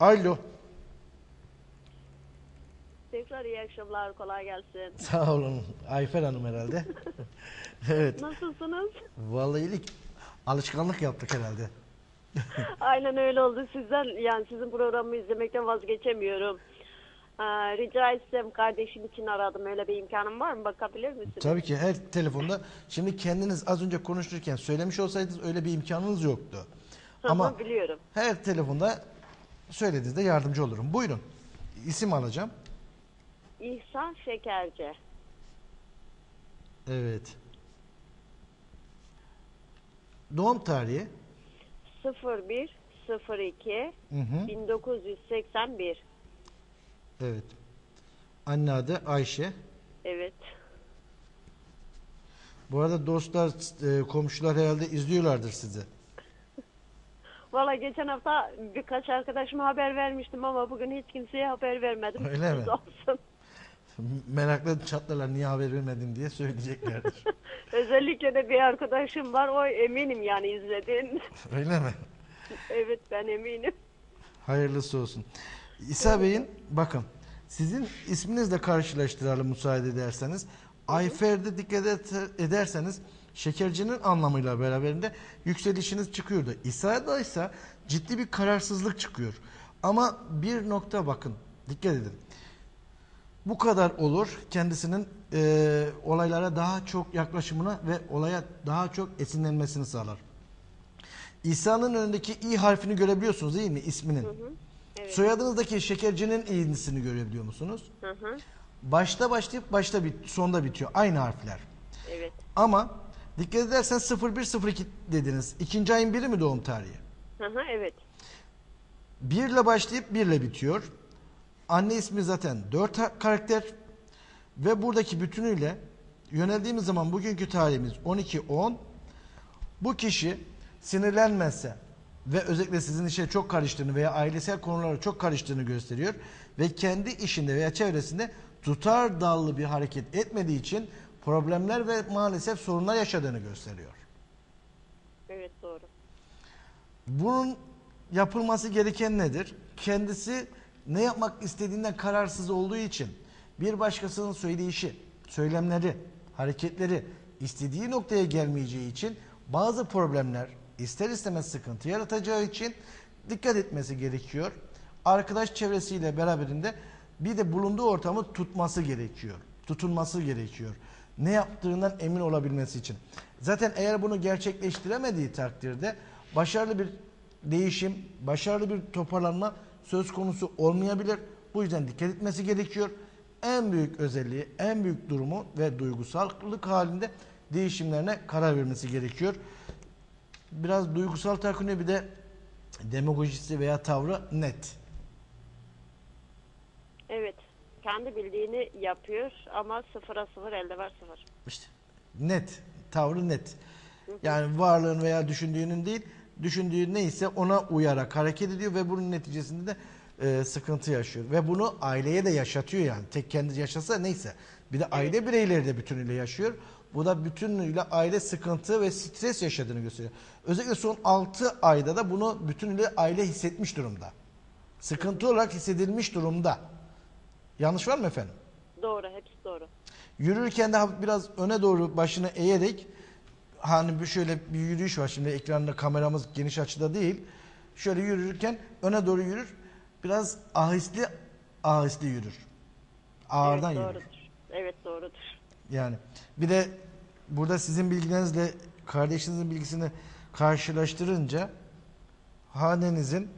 Alo. Tekrar iyi akşamlar, kolay gelsin. Sağ olun. Ayfer Hanım herhalde. evet. Nasılsınız? Vallahi iyilik. Alışkanlık yaptık herhalde. Aynen öyle oldu. Sizden yani sizin programı izlemekten vazgeçemiyorum. Ee, rica etsem kardeşim için aradım. Öyle bir imkanım var mı? Bakabilir misiniz? Tabii ki her telefonda şimdi kendiniz az önce konuşurken söylemiş olsaydınız öyle bir imkanınız yoktu. Ama biliyorum. her telefonda söylediğinizde yardımcı olurum. Buyurun. İsim alacağım. İhsan Şekerci. Evet. Doğum tarihi 01 02 Hı hı. 1981. Evet. Anne adı Ayşe. Evet. Bu arada dostlar, e, komşular herhalde izliyorlardır sizi. Valla geçen hafta birkaç arkadaşıma haber vermiştim ama bugün hiç kimseye haber vermedim. Öyle mi? Olsun. Merakla çatlarlar niye haber vermedin diye söyleyeceklerdir. Özellikle de bir arkadaşım var. O eminim yani izledin. Öyle mi? evet ben eminim. Hayırlısı olsun. İsa Bey'in bakın sizin isminizle karşılaştıralım müsaade ederseniz. Ayfer'de dikkat ederseniz şekercinin anlamıyla beraberinde yükselişiniz çıkıyordu. İsa'da ise ciddi bir kararsızlık çıkıyor. Ama bir nokta bakın dikkat edin. Bu kadar olur kendisinin e, olaylara daha çok yaklaşımına ve olaya daha çok esinlenmesini sağlar. İsa'nın önündeki i harfini görebiliyorsunuz değil mi isminin? Evet. Soyadınızdaki şekercinin i'nisini görebiliyor musunuz? Hı hı. Başta başlayıp başta bit sonda bitiyor. Aynı harfler. Evet. Ama dikkat edersen 0102 dediniz. İkinci ayın biri mi doğum tarihi? Hı hı, evet. 1 ile başlayıp 1 ile bitiyor. Anne ismi zaten 4 karakter ve buradaki bütünüyle yöneldiğimiz zaman bugünkü tarihimiz 12-10 bu kişi sinirlenmezse ve özellikle sizin işe çok karıştığını veya ailesel konulara çok karıştığını gösteriyor ve kendi işinde veya çevresinde tutar dallı bir hareket etmediği için problemler ve maalesef sorunlar yaşadığını gösteriyor. Evet doğru. Bunun yapılması gereken nedir? Kendisi ne yapmak istediğinden kararsız olduğu için bir başkasının söyleyişi, söylemleri, hareketleri istediği noktaya gelmeyeceği için bazı problemler ister istemez sıkıntı yaratacağı için dikkat etmesi gerekiyor. Arkadaş çevresiyle beraberinde bir de bulunduğu ortamı tutması gerekiyor. Tutunması gerekiyor. Ne yaptığından emin olabilmesi için. Zaten eğer bunu gerçekleştiremediği takdirde başarılı bir değişim, başarılı bir toparlanma söz konusu olmayabilir. Bu yüzden dikkat etmesi gerekiyor. En büyük özelliği, en büyük durumu ve duygusallık halinde değişimlerine karar vermesi gerekiyor. Biraz duygusal takınıyor bir de demagojisi veya tavrı net. Evet. Kendi bildiğini yapıyor ama sıfıra sıfır elde var sıfır. İşte net, tavrı net. Yani varlığın veya düşündüğünün değil, düşündüğü neyse ona uyarak hareket ediyor ve bunun neticesinde de e, sıkıntı yaşıyor. Ve bunu aileye de yaşatıyor yani. Tek kendi yaşasa neyse. Bir de aile bireyleri de bütünüyle yaşıyor. Bu da bütünüyle aile sıkıntı ve stres yaşadığını gösteriyor. Özellikle son 6 ayda da bunu bütünüyle aile hissetmiş durumda. Sıkıntı olarak hissedilmiş durumda. Yanlış var mı efendim? Doğru. Hepsi doğru. Yürürken de hafif biraz öne doğru başını eğerek hani bir şöyle bir yürüyüş var şimdi ekranda kameramız geniş açıda değil. Şöyle yürürken öne doğru yürür. Biraz ahiste ahiste yürür. Ağırdan evet, yürür. doğrudur. Evet doğrudur. Yani bir de burada sizin bilginizle kardeşinizin bilgisini karşılaştırınca hanenizin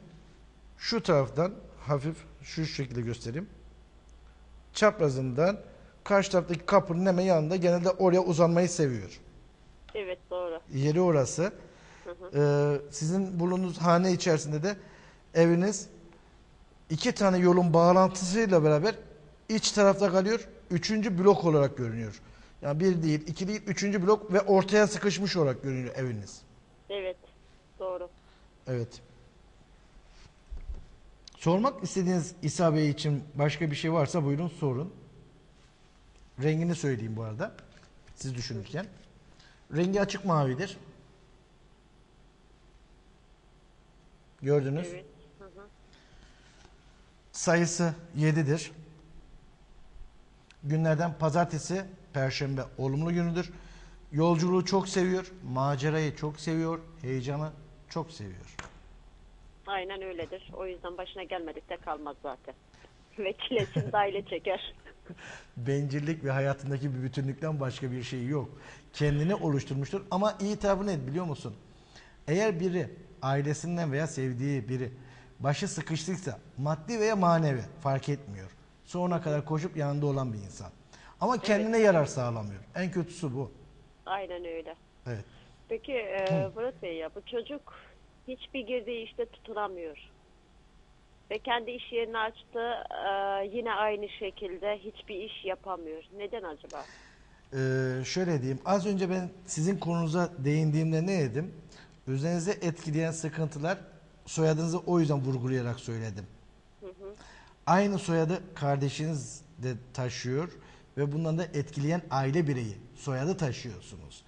şu taraftan hafif şu şekilde göstereyim. Çaprazından karşı taraftaki kapının hemen yanında genelde oraya uzanmayı seviyor. Evet doğru. Yeri orası. Ee, sizin bulunduğunuz hane içerisinde de eviniz iki tane yolun bağlantısıyla beraber iç tarafta kalıyor. Üçüncü blok olarak görünüyor. Yani bir değil, iki değil, üçüncü blok ve ortaya sıkışmış olarak görünüyor eviniz. Evet. Doğru. Evet. Sormak istediğiniz İsa Bey için başka bir şey varsa buyurun sorun. Rengini söyleyeyim bu arada. Siz düşünürken. Rengi açık mavidir. Gördünüz. Evet. Hı hı. sayısı 7'dir. Günlerden pazartesi, perşembe olumlu günüdür. Yolculuğu çok seviyor, macerayı çok seviyor, heyecanı çok seviyor. Aynen öyledir. O yüzden başına gelmedik de kalmaz zaten. Ve çilesini de aile çeker. Bencillik ve hayatındaki bir bütünlükten başka bir şey yok. Kendini oluşturmuştur ama iyi tarafı ne biliyor musun? Eğer biri ailesinden veya sevdiği biri başı sıkıştıysa maddi veya manevi fark etmiyor. Sonuna kadar koşup yanında olan bir insan. Ama kendine yarar sağlamıyor. En kötüsü bu. Aynen öyle. Evet. Peki e, Murat Bey ya bu çocuk hiçbir girdiği işte tutunamıyor. Ve kendi iş yerini açtı e, yine aynı şekilde hiçbir iş yapamıyor. Neden acaba? Ee, şöyle diyeyim. Az önce ben sizin konunuza değindiğimde ne dedim? Üzerinize etkileyen sıkıntılar soyadınızı o yüzden vurgulayarak söyledim. Aynı soyadı kardeşiniz de taşıyor ve bundan da etkileyen aile bireyi soyadı taşıyorsunuz.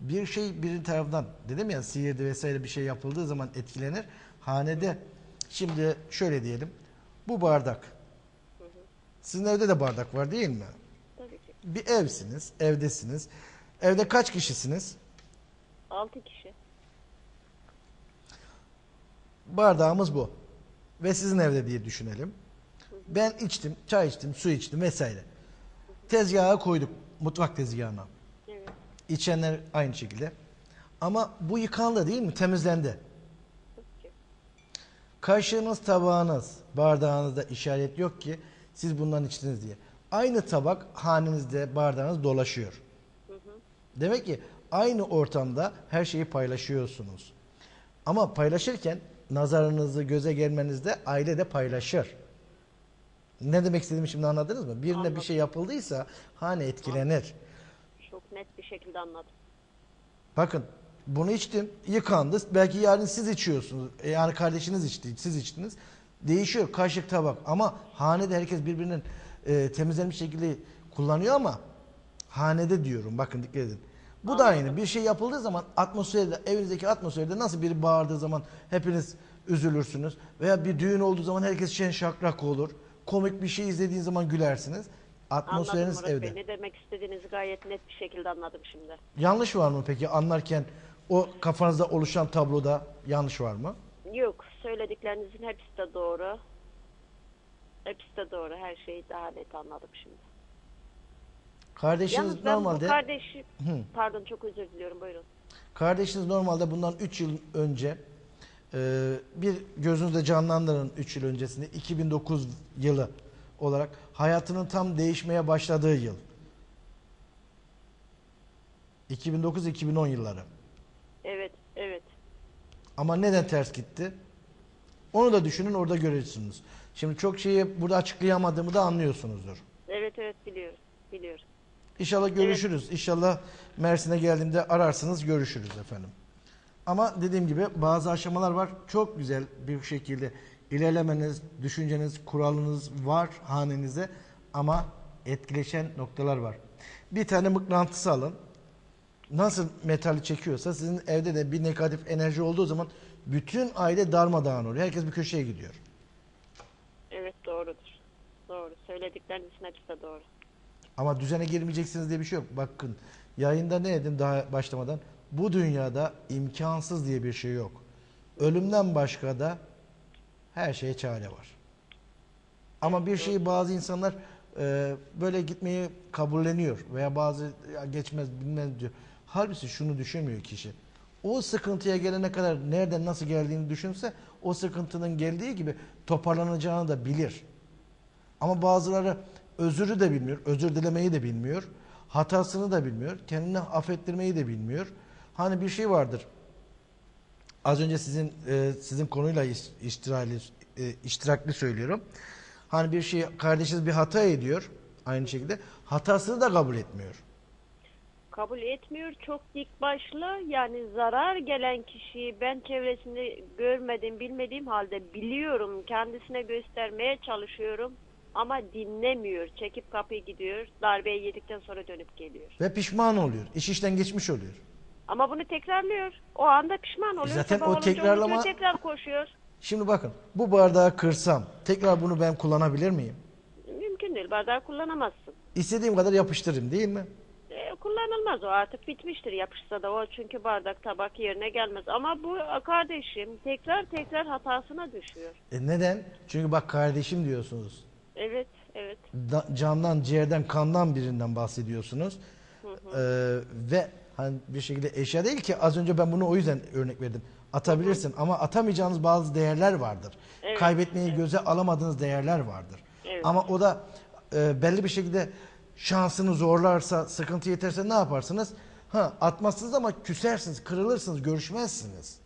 Bir şey bir taraftan dedim ya sihirde vesaire bir şey yapıldığı zaman etkilenir. Hanede şimdi şöyle diyelim. Bu bardak. Sizin evde de bardak var değil mi? Tabii ki. Bir evsiniz, evdesiniz. Evde kaç kişisiniz? Altı kişi. Bardağımız bu. Ve sizin evde diye düşünelim. Ben içtim, çay içtim, su içtim vesaire. Tezgaha koyduk, mutfak tezgahına. İçenler aynı şekilde. Ama bu yıkandı değil mi? Temizlendi. Kaşığınız, tabağınız, bardağınızda işaret yok ki siz bundan içtiniz diye. Aynı tabak hanenizde, bardağınız dolaşıyor. Demek ki aynı ortamda her şeyi paylaşıyorsunuz. Ama paylaşırken nazarınızı göze gelmenizde aile de paylaşır. Ne demek istediğimi şimdi anladınız mı? Birine bir Anladım. şey yapıldıysa hane etkilenir. Çok net bir şekilde anladım. Bakın bunu içtim, yıkandı. Belki yarın siz içiyorsunuz. E, Yani kardeşiniz içti, siz içtiniz. Değişiyor kaşık tabak ama hanede herkes birbirinin e, temizlenmiş şekilde kullanıyor ama hanede diyorum bakın dikkat edin. Bu da aynı. Bir şey yapıldığı zaman atmosferde, evinizdeki atmosferde nasıl biri bağırdığı zaman hepiniz üzülürsünüz. Veya bir düğün olduğu zaman herkes şen şakrak olur. Komik bir şey izlediğin zaman gülersiniz. Anladım Atmosferiniz Murat evde. Bey. Ne demek istediğinizi gayet net bir şekilde anladım şimdi. Yanlış var mı peki anlarken o kafanızda oluşan tabloda yanlış var mı? Yok. Söylediklerinizin hepsi de doğru. Hepsi de doğru. Her şeyi daha net anladım şimdi. Kardeşiniz Yalnız ben normalde bu kardeşi... Pardon çok özür diliyorum. Buyurun. kardeşiniz normalde bundan 3 yıl önce e, bir gözünüzde canlandırın 3 yıl öncesinde 2009 yılı olarak hayatının tam değişmeye başladığı yıl. 2009-2010 yılları. Evet. Evet. Ama neden ters gitti? Onu da düşünün orada görürsünüz. Şimdi çok şeyi burada açıklayamadığımı da anlıyorsunuzdur. Evet evet biliyoruz. Biliyoruz. İnşallah görüşürüz. İnşallah Mersin'e geldiğimde ararsınız görüşürüz efendim. Ama dediğim gibi bazı aşamalar var. Çok güzel bir şekilde ilerlemeniz, düşünceniz, kuralınız var hanenize ama etkileşen noktalar var. Bir tane mıknatısı alın. Nasıl metali çekiyorsa sizin evde de bir negatif enerji olduğu zaman bütün aile darmadağın oluyor. Herkes bir köşeye gidiyor. Evet doğrudur. Doğru. Söylediklerinizin hepsi de doğru. Ama düzene girmeyeceksiniz diye bir şey yok. Bakın yayında ne dedim daha başlamadan? Bu dünyada imkansız diye bir şey yok. Ölümden başka da her şeye çare var. Ama bir şeyi bazı insanlar e, böyle gitmeyi kabulleniyor veya bazı ya geçmez bilmez diyor. Halbuki şunu düşünmüyor kişi. O sıkıntıya gelene kadar nereden nasıl geldiğini düşünse o sıkıntının geldiği gibi toparlanacağını da bilir. Ama bazıları özürü de bilmiyor, özür dilemeyi de bilmiyor, hatasını da bilmiyor, kendini affettirmeyi de bilmiyor. Hani bir şey vardır. Az önce sizin e, sizin konuyla iş- iştirali, e, iştirakli söylüyorum. Hani bir şey kardeşiniz bir hata ediyor aynı şekilde hatasını da kabul etmiyor. Kabul etmiyor. Çok dik başlı. Yani zarar gelen kişiyi ben çevresinde görmedim, bilmediğim halde biliyorum. Kendisine göstermeye çalışıyorum. Ama dinlemiyor. Çekip kapıyı gidiyor. Darbeyi yedikten sonra dönüp geliyor. Ve pişman oluyor. İş işten geçmiş oluyor. Ama bunu tekrarlıyor. O anda pişman oluyor. Zaten Sabah o olunca tekrarlama- unutuyor, tekrar koşuyor. Şimdi bakın bu bardağı kırsam tekrar bunu ben kullanabilir miyim? Mümkün değil. Bardağı kullanamazsın. İstediğim kadar yapıştırayım değil mi? E, kullanılmaz o artık bitmiştir yapışsa da o çünkü bardak tabak yerine gelmez. Ama bu kardeşim tekrar tekrar hatasına düşüyor. E neden? Çünkü bak kardeşim diyorsunuz. Evet, evet. Da- candan, ciğerden, kandan birinden bahsediyorsunuz. Ee, ve hani bir şekilde eşya değil ki az önce ben bunu o yüzden örnek verdim. Atabilirsin ama atamayacağınız bazı değerler vardır. Evet, Kaybetmeyi göze alamadığınız değerler vardır. Evet. Ama o da e, belli bir şekilde şansını zorlarsa, sıkıntı yeterse ne yaparsınız? Ha, atmazsınız ama küsersiniz, kırılırsınız, görüşmezsiniz.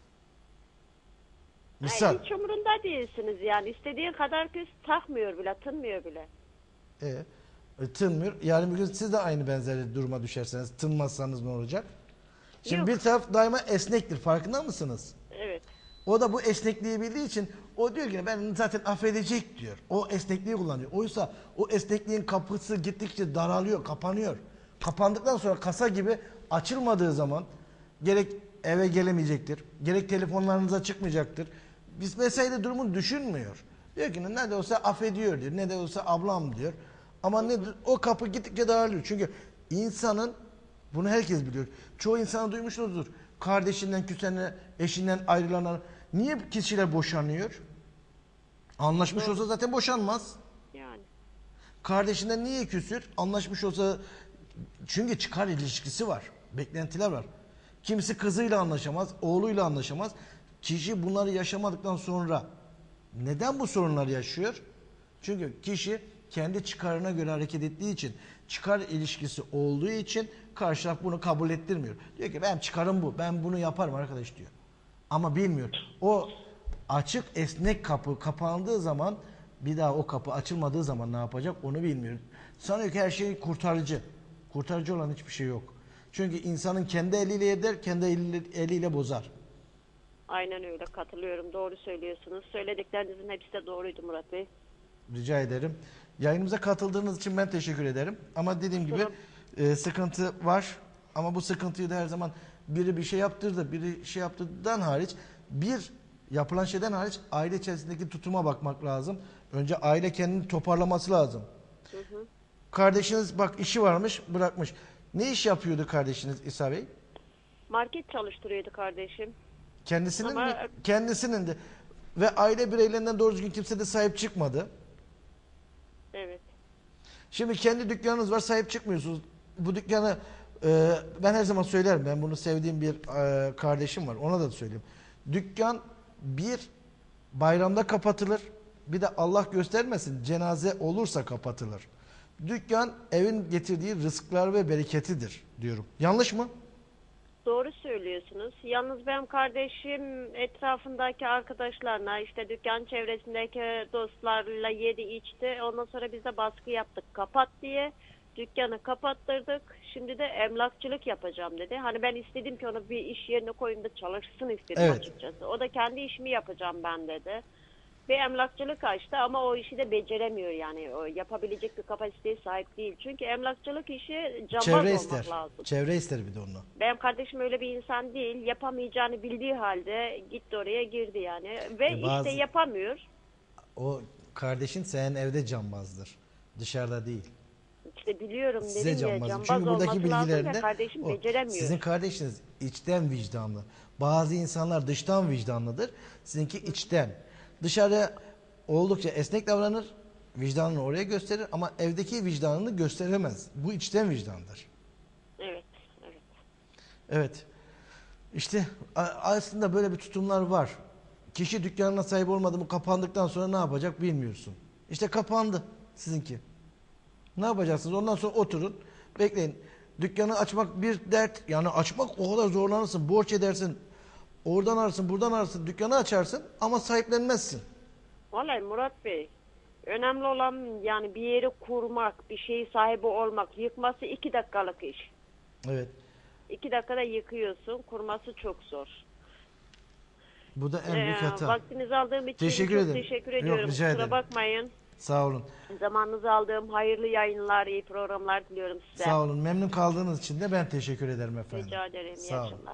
Misal. Ay, hiç umurunda değilsiniz yani. istediğin kadar küs takmıyor bile, tınmıyor bile. E, e, tınmıyor. Yarın bir gün siz de aynı benzeri duruma düşerseniz tınmazsanız ne olacak? Şimdi Yok. bir taraf daima esnektir. Farkında mısınız? Evet. O da bu esnekliği bildiği için o diyor ki ben zaten affedecek diyor. O esnekliği kullanıyor. Oysa o esnekliğin kapısı gittikçe daralıyor, kapanıyor. Kapandıktan sonra kasa gibi açılmadığı zaman gerek eve gelemeyecektir, gerek telefonlarınıza çıkmayacaktır. Biz vesaire durumunu düşünmüyor. Diyor ki ne de olsa affediyor diyor, ne de olsa ablam diyor. Ama ne o kapı gittikçe daralıyor. Çünkü insanın bunu herkes biliyor. Çoğu insan duymuşuzdur. Kardeşinden küsene, eşinden ayrılana. Niye kişiler boşanıyor? Anlaşmış olsa zaten boşanmaz. Yani. Kardeşinden niye küsür? Anlaşmış olsa çünkü çıkar ilişkisi var. Beklentiler var. Kimisi kızıyla anlaşamaz, oğluyla anlaşamaz. Kişi bunları yaşamadıktan sonra neden bu sorunları yaşıyor? Çünkü kişi kendi çıkarına göre hareket ettiği için, çıkar ilişkisi olduğu için karşı taraf bunu kabul ettirmiyor. Diyor ki ben çıkarım bu, ben bunu yaparım arkadaş diyor. Ama bilmiyor. O açık esnek kapı kapandığı zaman bir daha o kapı açılmadığı zaman ne yapacak onu bilmiyor. Sanıyor ki her şey kurtarıcı. Kurtarıcı olan hiçbir şey yok. Çünkü insanın kendi eliyle eder, kendi eliyle, eliyle bozar. Aynen öyle katılıyorum. Doğru söylüyorsunuz. Söylediklerinizin hepsi de doğruydu Murat Bey. Rica ederim. Yayınımıza katıldığınız için ben teşekkür ederim. Ama dediğim gibi e, sıkıntı var. Ama bu sıkıntıyı da her zaman biri bir şey yaptırdı, biri şey yaptırdıdan hariç bir yapılan şeyden hariç aile içerisindeki tutuma bakmak lazım. Önce aile kendini toparlaması lazım. Kardeşiniz bak işi varmış bırakmış. Ne iş yapıyordu kardeşiniz İsa Bey? Market çalıştırıyordu kardeşim. Kendisinin Ama- mi? Kendisinin de. Ve aile bireylerinden doğru düzgün kimse de sahip çıkmadı. Evet. Şimdi kendi dükkanınız var sahip çıkmıyorsunuz. Bu dükkanı e, ben her zaman söylerim. Ben bunu sevdiğim bir e, kardeşim var. Ona da söyleyeyim. Dükkan bir bayramda kapatılır. Bir de Allah göstermesin cenaze olursa kapatılır. Dükkan evin getirdiği rızıklar ve bereketidir diyorum. Yanlış mı? Doğru söylüyorsunuz. Yalnız benim kardeşim etrafındaki arkadaşlarına işte dükkan çevresindeki dostlarla yedi içti. Ondan sonra biz de baskı yaptık kapat diye. Dükkanı kapattırdık. Şimdi de emlakçılık yapacağım dedi. Hani ben istedim ki onu bir iş yerine koyun da çalışsın istedim Evet. açıkçası. O da kendi işimi yapacağım ben dedi. Ve emlakçılık açtı ama o işi de beceremiyor yani. O yapabilecek bir kapasiteye sahip değil. Çünkü emlakçılık işi cambaz Çevre olmak ister. lazım. Çevre ister bir de onu. Benim kardeşim öyle bir insan değil. Yapamayacağını bildiği halde gitti oraya girdi yani. Ve E bazı- işte yapamıyor. O kardeşin senin evde cambazdır. Dışarıda değil. İşte biliyorum Size dedim ya cambazdır. cambaz Çünkü buradaki ya kardeşim o. beceremiyor. Sizin kardeşiniz içten vicdanlı. Bazı insanlar dıştan vicdanlıdır. Sizinki içten. Dışarı oldukça esnek davranır. Vicdanını oraya gösterir ama evdeki vicdanını gösteremez. Bu içten vicdandır. Evet, evet. Evet. İşte aslında böyle bir tutumlar var. Kişi dükkanına sahip olmadı mı kapandıktan sonra ne yapacak bilmiyorsun. İşte kapandı sizinki. Ne yapacaksınız? Ondan sonra oturun, bekleyin. Dükkanı açmak bir dert. Yani açmak o kadar zorlanırsın. Borç edersin. Oradan ararsın, buradan ararsın. Dükkanı açarsın ama sahiplenmezsin. Vallahi Murat Bey önemli olan yani bir yeri kurmak, bir şeyi sahibi olmak. Yıkması iki dakikalık iş. Evet. İki dakikada yıkıyorsun. Kurması çok zor. Bu da en büyük Ee, hata. vaktinizi aldığım için Teşekkür çok ederim. teşekkür Yok, ediyorum. rica Kusura ederim. bakmayın. Sağ olun. Zamanınızı aldığım hayırlı yayınlar, iyi programlar diliyorum size. Sağ olun. Memnun kaldığınız için de ben teşekkür ederim efendim. Rica ederim. İyi Sağ olun. akşamlar.